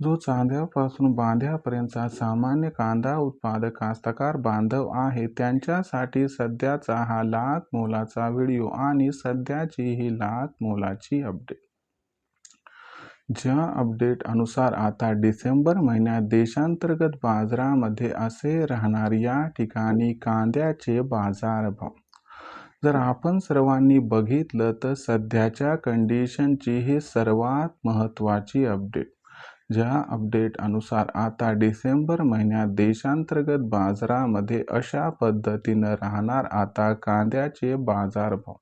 जो चांद्यापासून बांध्यापर्यंतचा सामान्य कांदा उत्पादक कास्तकार बांधव आहे त्यांच्यासाठी सध्याचा हा लाख मोलाचा व्हिडिओ आणि सध्याची ही लाख मोलाची अपडेट. ज्या अपडेट अनुसार आता डिसेंबर महिन्यात देशांतर्गत बाजारामध्ये असे राहणार या ठिकाणी कांद्याचे बाजारभाव. जर आपण सर्वांनी बघितलं तर सध्याच्या कंडिशनची ही सर्वात महत्त्वाची अपडेट ज्या अपडेट अनुसार आता डिसेंबर महिन्यात देशांतर्गत बाजारामध्ये अशा पद्धतीनं राहणार आता कांद्याचे बाजारभाव.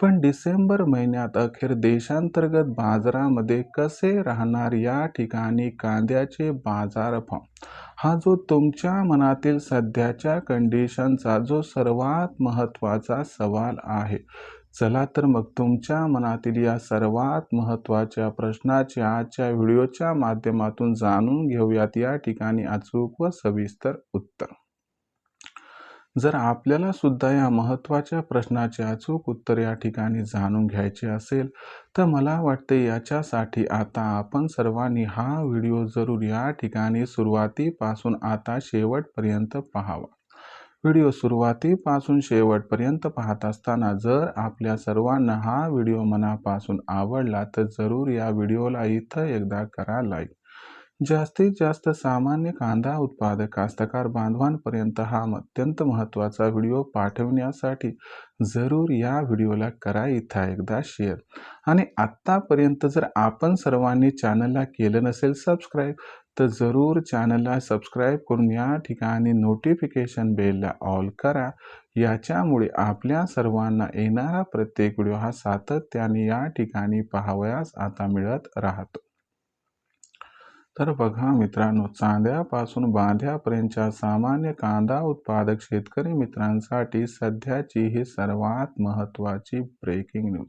पण डिसेंबर महिन्यात अखेर देशांतर्गत बाजारामध्ये कसे राहणार या ठिकाणी कांद्याचे बाजारभाव? हा जो तुमच्या मनातील सध्याच्या कंडिशनचा जो सर्वात महत्त्वाचा सवाल आहे चला तर मग तुमच्या मनातील या सर्वात महत्त्वाच्या प्रश्नाचे आजच्या व्हिडिओच्या माध्यमातून जाणून घेऊयात. या ठिकाणी अचूक व सविस्तर उत्तर. जर आपल्याला सुद्धा या महत्त्वाच्या प्रश्नाचे अचूक उत्तर या ठिकाणी जाणून घ्यायचे असेल तर मला वाटते याच्यासाठी आता आपण सर्वांनी हा व्हिडिओ जरूर या ठिकाणी सुरुवातीपासून आता शेवटपर्यंत पाहावा. व्हिडिओ सुरुवातीपासून शेवटपर्यंत पाहत असताना जर आपल्या सर्वांना हा व्हिडिओ मनापासून आवडला तर जरूर या व्हिडिओला इथं एकदा करा लाईक जास्तीत जास्त सामान्य कांदा उत्पादक कास्तकार बांधवांपर्यंत हा अत्यंत महत्त्वाचा व्हिडिओ पाठवण्यासाठी जरूर या व्हिडिओला करा इथं एकदा शेअर आणि आत्तापर्यंत जर आपण सर्वांनी चॅनलला केलं नसेल सबस्क्राईब तर जरूर चॅनलला सबस्क्राईब करून या ठिकाणी नोटिफिकेशन बेलला ऑल करा. याच्यामुळे आपल्या सर्वांना येणारा प्रत्येक व्हिडिओ हा सातत्याने या ठिकाणी पाहावयास आता मिळत राहतो. तर बघा मित्रांनो चांद्यापासून बांध्यापर्यंतच्या सामान्य कांदा उत्पादक शेतकरी मित्रांसाठी सध्याची ही सर्वात महत्त्वाची ब्रेकिंग न्यूज.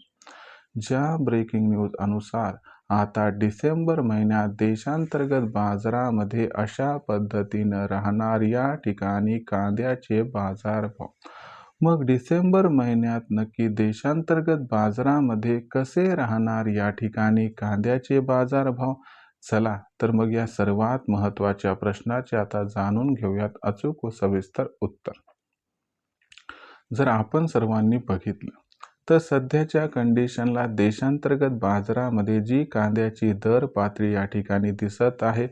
ज्या ब्रेकिंग न्यूज अनुसार आता डिसेंबर महिन्यात देशांतर्गत बाजारामध्ये अशा पद्धतीनं राहणार या ठिकाणी कांद्याचे बाजारभाव मग डिसेंबर महिन्यात नक्की देशांतर्गत बाजारामध्ये कसे राहणार या ठिकाणी कांद्याचे बाजारभाव चला तर मग या सर्वात महत्त्वाच्या प्रश्नाचे आता जाणून घेऊयात अचूक व सविस्तर उत्तर. जर आपण सर्वांनी बघितलं तर सध्याच्या कंडिशनला देशांतर्गत बाजारामध्ये जी कांद्याची दर पातळी या ठिकाणी दिसत आहे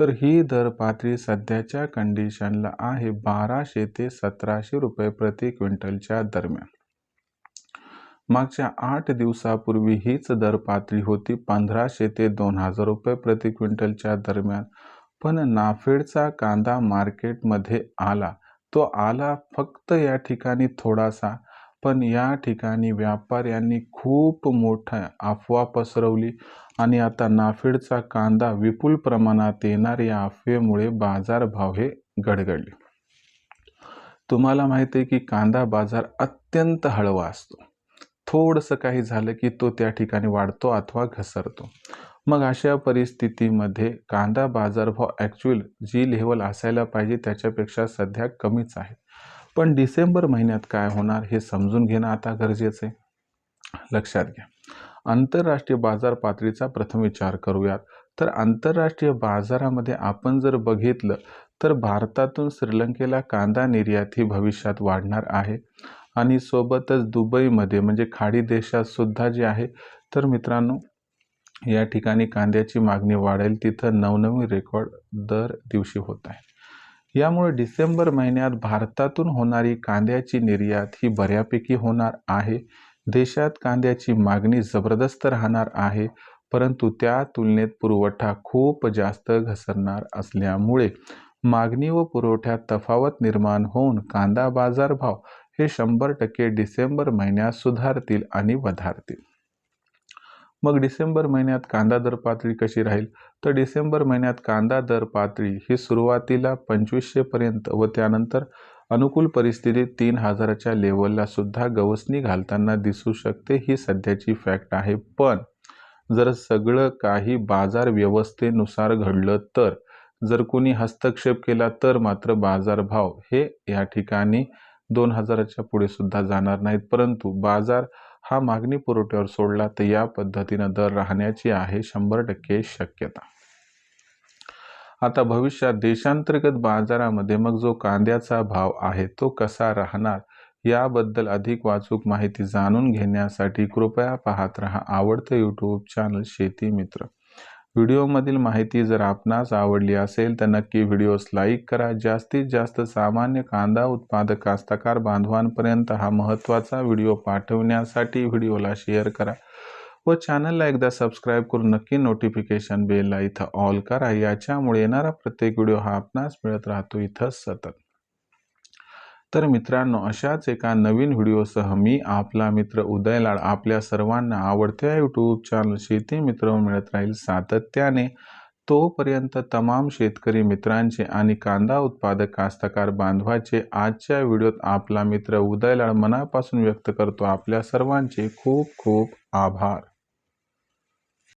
तर ही दर पातळी सध्याच्या कंडिशनला आहे बाराशे ते सतराशे रुपये प्रति क्विंटलच्या दरम्यान. मागच्या आठ दिवसापूर्वी हीच दर पातळी होती पंधराशे ते दोन हजार रुपये प्रति क्विंटलच्या दरम्यान. पण नाफेडचा कांदा मार्केटमध्ये आला. तो आला फक्त या ठिकाणी थोडासा. पण या ठिकाणी व्यापाऱ्यांनी खूप मोठा अफवा पसरवली आणि आता नाफेडचा कांदा विपुल प्रमाणात येणार या अफवेमुळे बाजारभाव हे गडगडले. तुम्हाला माहिती आहे की कांदा बाजार अत्यंत हळवा असतो. थोडंसं काही झालं की तो त्या ठिकाणी वाढतो अथवा घसरतो. मग अशा परिस्थितीमध्ये कांदा बाजारभाव ॲक्च्युअल जी लेवल असायला पाहिजे त्याच्यापेक्षा सध्या कमीच आहे. पण डिसेंबर महिन्यात काय होणार हे समजून घेणं आता गरजेचं आहे. लक्षात घ्या. आंतरराष्ट्रीय बाजार पातळीचा प्रथम विचार करूयात. तर आंतरराष्ट्रीय बाजारामध्ये आपण जर बघितलं तर भारतातून श्रीलंकेला कांदा निर्यात ही भविष्यात वाढणार आहे. आणि सोबतच दुबईमध्ये म्हणजे खाडी देशातसुद्धा जे आहे तर मित्रांनो या ठिकाणी कांद्याची मागणी वाढेल. तिथं नवनवीन रेकॉर्ड दर दिवशी होत आहे. यामुळे डिसेंबर महिन्यात भारतातून होणारी कांद्याची निर्यात ही बऱ्यापैकी होणार आहे. देशात कांद्याची मागणी जबरदस्त राहणार आहे परंतु त्या तुलनेत पुरवठा खूप जास्त घसरणार असल्यामुळे मागणी व पुरवठ्यात तफावत निर्माण होऊन कांदा बाजारभाव हे शंभर टक्के डिसेंबर महिन्यात सुधारतील आणि वधारतील. मग डिसेंबर महिन्यात कांदा दर पातळी कशी राहील? तर डिसेंबर महिन्यात कांदा दर पातळी ही सुरुवातीला पंचवीसशेपर्यंत व त्यानंतर अनुकूल परिस्थितीत तीन हजाराच्या लेवलला सुद्धा गवसणी घालताना दिसू शकते ही सध्याची फॅक्ट आहे. पण जर सगळं काही बाजार व्यवस्थेनुसार घडलं तर जर कोणी हस्तक्षेप केला तर मात्र बाजारभाव हे या ठिकाणी दोन हजाराच्या पुढे सुद्धा जाणार नाहीत. परंतु बाजार हा मागणी पुरवठ्यावर सोडला तर या पद्धतीनं दर राहण्याची आहे शंभर टक्के शक्यता. आता भविष्यात देशांतर्गत बाजारामध्ये मग जो कांद्याचा भाव आहे तो कसा राहणार याबद्दल अधिक वाचूक माहिती जाणून घेण्यासाठी कृपया पाहत रहा आवडतं यूट्यूब चॅनल शेती मित्र. व्हिडिओमधील माहिती जर आपणास आवडली असेल तर नक्की व्हिडिओस लाईक करा. जास्तीत जास्त सामान्य कांदा उत्पादक कास्तकार बांधवांपर्यंत हा महत्त्वाचा व्हिडिओ पाठवण्यासाठी व्हिडिओला शेअर करा व चॅनलला एकदा सबस्क्राईब करून नक्की नोटिफिकेशन बेलला इथं ऑल करा. याच्यामुळे येणारा प्रत्येक व्हिडिओ हा आपणास मिळत राहतो. इथं सतत तर मित्रांनो अशाच एका नवीन व्हिडिओसह मी आपला मित्र उदय लाड आपल्या सर्वांना आवडत्या यूट्यूब चॅनल शेती मित्र मिळत राहील सातत्याने. तोपर्यंत तमाम शेतकरी मित्रांचे आणि कांदा उत्पादक कास्तकार बांधवाचे आजच्या व्हिडिओत आपला मित्र उदय लाड मनापासून व्यक्त करतो. आपल्या सर्वांचे खूप खूप आभार.